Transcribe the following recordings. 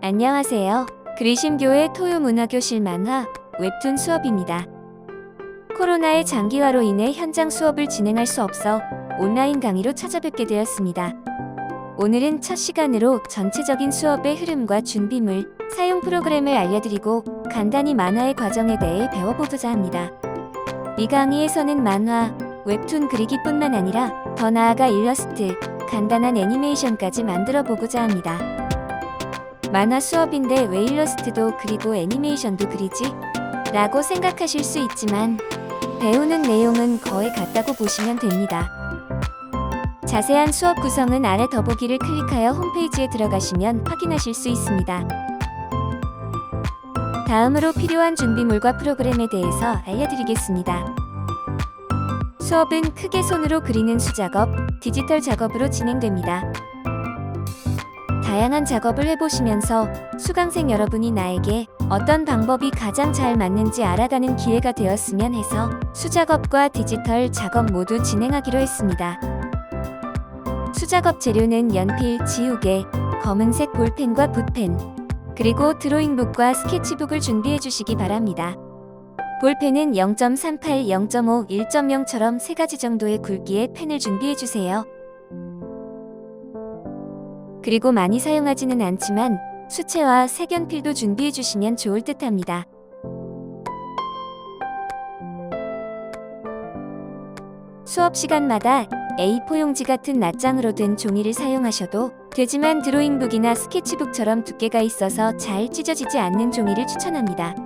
안녕하세요. 그리심교회 토요문화교실 만화 웹툰 수업입니다. 코로나의 장기화로 인해 현장 수업을 진행할 수 없어 온라인 강의로 찾아뵙게 되었습니다. 오늘은 첫 시간으로 전체적인 수업의 흐름과 준비물, 사용 프로그램을 알려드리고 간단히 만화의 과정에 대해 배워보고자 합니다. 이 강의에서는 만화, 웹툰 그리기뿐만 아니라 더 나아가 일러스트, 간단한 애니메이션까지 만들어 보고자 합니다. 만화 수업인데 왜 일러스트도 그리고 애니메이션도 그리지? 라고 생각하실 수 있지만 배우는 내용은 거의 같다고 보시면 됩니다. 자세한 수업 구성은 아래 더보기를 클릭하여 홈페이지에 들어가시면 확인하실 수 있습니다. 다음으로 필요한 준비물과 프로그램에 대해서 알려드리겠습니다. 수업은 크게 손으로 그리는 수작업, 디지털 작업으로 진행됩니다. 다양한 작업을 해보시면서 수강생 여러분이 나에게 어떤 방법이 가장 잘 맞는지 알아가는 기회가 되었으면 해서 수작업과 디지털 작업 모두 진행하기로 했습니다. 수작업 재료는 연필, 지우개, 검은색 볼펜과 붓펜, 그리고 드로잉북과 스케치북을 준비해 주시기 바랍니다. 볼펜은 0.38, 0.5, 1.0처럼 세 가지 정도의 굵기의 펜을 준비해 주세요. 그리고 많이 사용하지는 않지만 수채화 색연필도 준비해 주시면 좋을 듯 합니다. 수업 시간마다 A4 용지 같은 낱장으로 된 종이를 사용하셔도 되지만 드로잉북이나 스케치북처럼 두께가 있어서 잘 찢어지지 않는 종이를 추천합니다.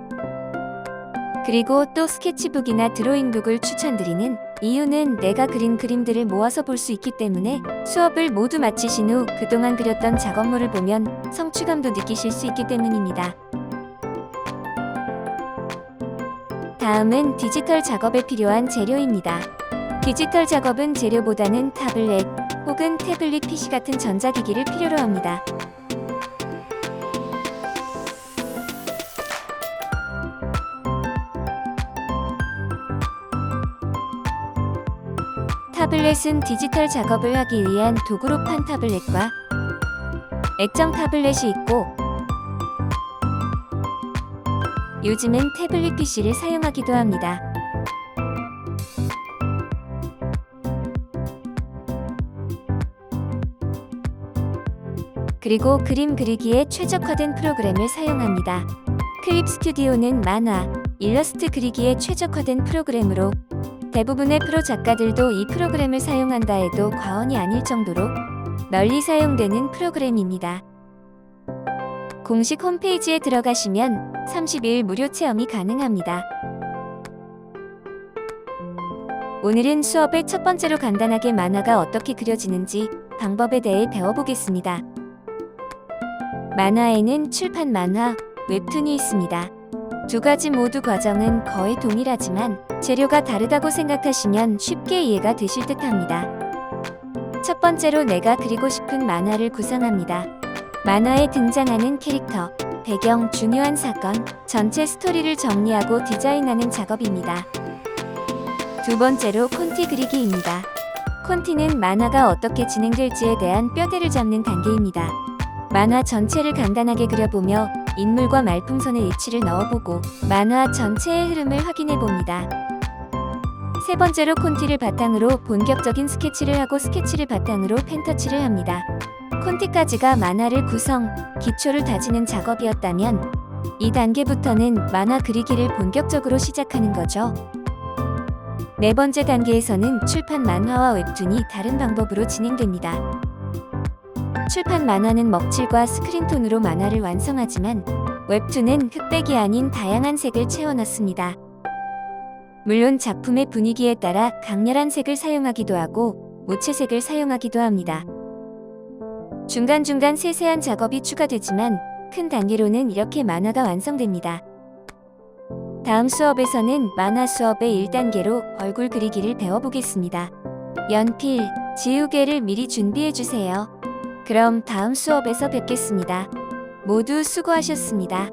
그리고 또 스케치북이나 드로잉북을 추천드리는 이유는 내가 그린 그림들을 모아서 볼 수 있기 때문에 수업을 모두 마치신 후 그동안 그렸던 작업물을 보면 성취감도 느끼실 수 있기 때문입니다. 다음은 디지털 작업에 필요한 재료입니다. 디지털 작업은 재료보다는 타블렛 혹은 태블릿 PC 같은 전자기기를 필요로 합니다. 타블렛은 디지털 작업을 하기 위한 도구로 판 타블렛과 액정 타블렛이 있고 요즘은 태블릿 PC를 사용하기도 합니다. 그리고 그림 그리기에 최적화된 프로그램을 사용합니다. 클립 스튜디오는 만화, 일러스트 그리기에 최적화된 프로그램으로 대부분의 프로 작가들도 이 프로그램을 사용한다 해도 과언이 아닐 정도로 널리 사용되는 프로그램입니다. 공식 홈페이지에 들어가시면 30일 무료 체험이 가능합니다. 오늘은 수업의 첫 번째로 간단하게 만화가 어떻게 그려지는지 방법에 대해 배워보겠습니다. 만화에는 출판 만화, 웹툰이 있습니다. 두 가지 모두 과정은 거의 동일하지만 재료가 다르다고 생각하시면 쉽게 이해가 되실 듯 합니다. 첫 번째로 내가 그리고 싶은 만화를 구상합니다. 만화에 등장하는 캐릭터, 배경, 중요한 사건, 전체 스토리를 정리하고 디자인하는 작업입니다. 두 번째로 콘티 그리기입니다. 콘티는 만화가 어떻게 진행될지에 대한 뼈대를 잡는 단계입니다. 만화 전체를 간단하게 그려보며 인물과 말풍선의 위치를 넣어보고 만화 전체의 흐름을 확인해 봅니다. 세 번째로 콘티를 바탕으로 본격적인 스케치를 하고 스케치를 바탕으로 펜터치를 합니다. 콘티까지가 만화를 구성, 기초를 다지는 작업이었다면 이 단계부터는 만화 그리기를 본격적으로 시작하는 거죠. 네 번째 단계에서는 출판 만화와 웹툰이 다른 방법으로 진행됩니다. 출판 만화는 먹칠과 스크린톤으로 만화를 완성하지만 웹툰은 흑백이 아닌 다양한 색을 채워넣습니다. 물론 작품의 분위기에 따라 강렬한 색을 사용하기도 하고 무채색을 사용하기도 합니다. 중간중간 세세한 작업이 추가되지만 큰 단계로는 이렇게 만화가 완성됩니다. 다음 수업에서는 만화 수업의 1단계로 얼굴 그리기를 배워보겠습니다. 연필, 지우개를 미리 준비해주세요. 그럼 다음 수업에서 뵙겠습니다. 모두 수고하셨습니다.